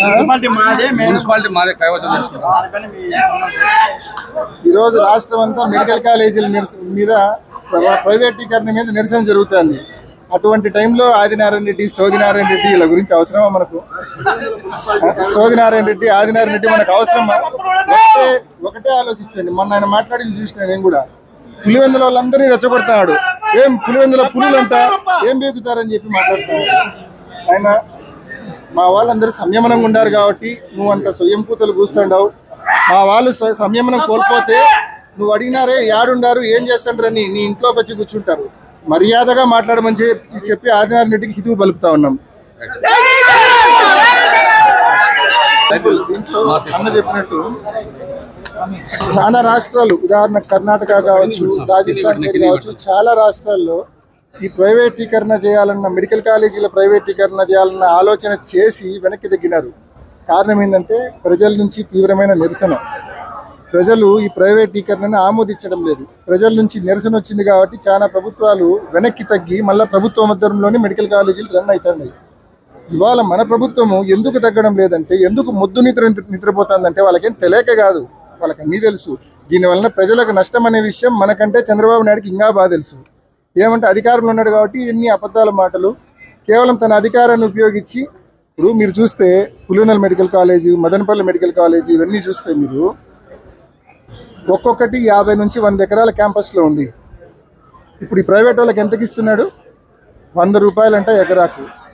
Municipality మాదే మేము municipality మాదే కైవసం చేస్తున్నాం దానిపైన మీ ఈరోజు రాష్ట్రం అంతా మెడికల్ కాలేజీల మీద ప్ర- ప్రైవేటీకరణ మీద నిరసన జరుగుతుంది. అటువంటి టైంలో ఆదినారాయణ రెడ్డి సోదినారాయణ రెడ్డి వీళ్ళ గురించి అవసరమా మనకు? సోదినారాయణ రెడ్డి ఆదినారాయణ రెడ్డి మనకు అవసరమా? ఒకటే ఒకటే ఆలోచించండి. మొన్న ఆయన మాట్లాడింది చూసిన నేను కూడా. పులివెందుల వాళ్ళందరినీ రెచ్చగొడతాడు. ఏం పులివెందుల పులులంట? ఏం బీగుతారని చెప్పి మాట్లాడుతున్నాడు ఆయన మా వాళ్ళందరూ సంయమనంగా ఉండారు కాబట్టి నువ్వు అంత స్వయం పూతలు కూర్చుండవు మా వాళ్ళు సంయమనం కోల్పోతే నువ్వు అడిగినారే యాడుండారు ఏం చేస్తుండ్రని నీ ఇంట్లోకి వచ్చి కూర్చుంటారు. మర్యాదగా మాట్లాడమని చెప్పి చెప్పి ఆదినారాయణ రెడ్డికి హితువు పలుకుతా ఉన్నాం. దీంట్లో అన్న చెప్పినట్టు చాలా రాష్ట్రాలు ఉదాహరణ కర్ణాటక కావచ్చు రాజస్థాన్ సైడ్ కావచ్చు చాలా రాష్ట్రాల్లో ఈ ప్రైవేటీకరణ చేయాలన్న మెడికల్ కాలేజీల ప్రైవేటీకరణ చేయాలన్న ఆలోచన చేసి వెనక్కి తగ్గినారు కారణం ఏంటంటే ప్రజల నుంచి తీవ్రమైన నిరసన. ప్రజలు ఈ ప్రైవేటీకరణను ఆమోదించడం లేదు. ప్రజల నుంచి నిరసన వచ్చింది కాబట్టి చాలా ప్రభుత్వాలు వెనక్కి తగ్గి మళ్ళీ ప్రభుత్వ మధ్యంలోనే మెడికల్ కాలేజీలు రన్ అవుతున్నాయి. ఇవాళ మన ప్రభుత్వము ఎందుకు తగ్గడం లేదంటే ఎందుకు మొద్దు నిద్ర నిద్రపోతుందంటే వాళ్ళకేం తెలియక కాదు. వాళ్ళకి అన్నీ తెలుసు. దీనివలన ప్రజలకు నష్టం అనే విషయం మనకంటే చంద్రబాబు నాయుడుకి ఇంకా బాగా తెలుసు. ఏమంటే అధికారంలో ఉన్నాడు కాబట్టి ఇన్ని అబద్ధాల మాటలు కేవలం తన అధికారాన్ని ఉపయోగించి ఇప్పుడు మీరు చూస్తే Pulivendula medical college Madanapalle medical college ఇవన్నీ చూస్తే మీరు ఒక్కొక్కటి యాభై నుంచి వంద ఎకరాల క్యాంపస్లో ఉంది. ఇప్పుడు ఈ ప్రైవేట్ వాళ్ళకి ఎంతకి ఇస్తున్నాడు వంద రూపాయలంట ఎకరాకు.